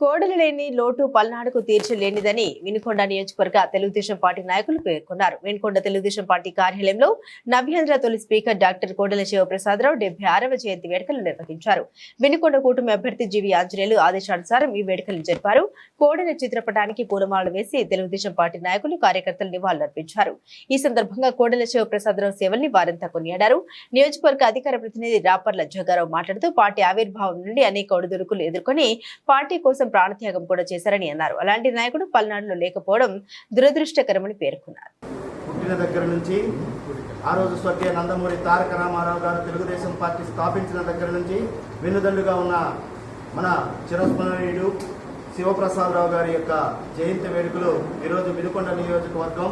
కోడలు లేని లోటు పల్నాడుకు తీర్చలేనిదని వినుకొండ నియోజకవర్గ తెలుగుదేశం పార్టీ నాయకులు పేర్కొన్నారు. వినుకొండ తెలుగుదేశం పార్టీ కార్యాలయంలో నవ్యాంధ్ర తొలి స్పీకర్ డాక్టర్ కోడెల శివప్రసాదరావు డెబ్బై ఆరవ జయంతి వేడుకలు నిర్వహించారు. వినుకొండ కూటమి అభ్యర్థి జీవి ఆంజనేయులు ఆదేశానుసారం ఈ వేడుకలు జరిపారు. కోడెల చిత్రపటానికి పూలమాలలు వేసి తెలుగుదేశం పార్టీ నాయకులు కార్యకర్తలు నివాళులర్పించారు ఈ సందర్భంగా కోడెల శివప్రసాదరావు సేవల్ని వారంతా కొనియాడారు. నియోజకవర్గ అధికార ప్రతినిధి రాపర్ల జగ్గారావు మాట్లాడుతూ పార్టీ ఆవిర్భావం నుండి అనేక ఒడిదుడుకులు ఎదుర్కొని పార్టీ కోసం ప్రాణత్యాగం కూడా చేశారని అన్నారు. అలాంటి నాయకుడు పల్నాడులో లేకపోవడం దురదృష్టకరమని పేర్కొన్నారు. పుట్టిన దగ్గర నుంచి ఆ రోజు స్వర్గీయ నందమూరి తారక రామారావు గారు తెలుగుదేశం పార్టీ స్థాపించిన దగ్గర నుంచి వెన్నుదండుగా ఉన్న మన చిరస్మరణీయుడు శివప్రసాదరావు గారి యొక్క జయంతి వేడుకలు ఈరోజు వినుకొండ నియోజకవర్గం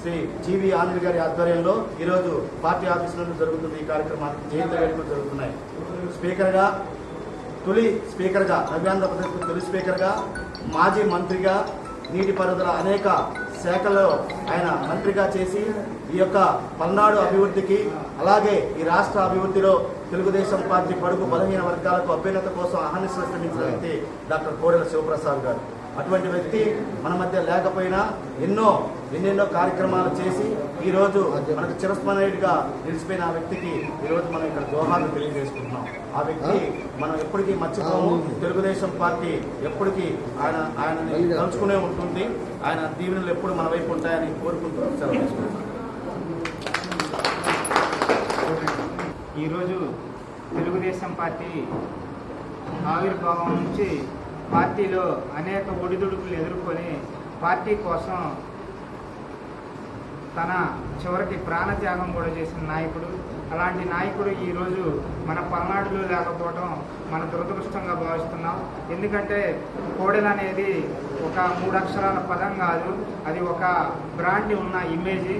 శ్రీ జీవి ఆనంద్ గారి ఆధ్వర్యంలో ఈరోజు పార్టీ ఆఫీసులో జరుగుతుంది ఈ కార్యక్రమానికి జయంతి వేడుకలు జరుగుతున్నాయి. స్పీకర్గా తొలి స్పీకర్గా నవ్యాంధ్రప్రదేశ్ తొలి స్పీకర్గా మాజీ మంత్రిగా నీటిపారుదల అనేక శాఖల్లో ఆయన మంత్రిగా చేసి ఈ యొక్క పల్నాడు అభివృద్ధికి అలాగే ఈ రాష్ట్ర అభివృద్ధిలో తెలుగుదేశం పార్టీ పడుగు బలహీన వర్గాలకు అభ్యున్నత కోసం అహర్నిశలు శ్రమించిన వ్యక్తి డాక్టర్ కోడెల శివప్రసాద్ గారు. అటువంటి వ్యక్తి మన మధ్య లేకపోయినా ఎన్నో ఎన్నెన్నో కార్యక్రమాలు చేసి ఈరోజు మనకు చిరస్మరణీయుడిగా నిలిచిపోయిన ఆ వ్యక్తికి ఈరోజు మనం ఇక్కడ దోహాలు తెలియజేసుకుంటున్నాం. ఆ వ్యక్తి మనం ఎప్పటికీ మర్చిపోము. తెలుగుదేశం పార్టీ ఎప్పటికీ ఆయన ఆయనని తలుచుకునే ఉంటుంది. ఆయన దీవెనలు ఎప్పుడు మన వైపు ఉంటాయని కోరుకుంటూ సెలవు తీసుకుంటున్నాం. ఈరోజు తెలుగుదేశం పార్టీ ఆవిర్భావం నుంచి పార్టీలో అనేక ఒడిదుడుకులు ఎదుర్కొని పార్టీ కోసం తన చివరికి ప్రాణత్యాగం కూడా చేసిన నాయకుడు. అలాంటి నాయకుడు ఈరోజు మన పల్నాడులో లేకపోవటం మన దురదృష్టంగా భావిస్తున్నాం. ఎందుకంటే కోడెలు అనేది ఒక మూడు అక్షరాల పదం కాదు. అది ఒక బ్రాండ్ ఉన్న ఇమేజ్.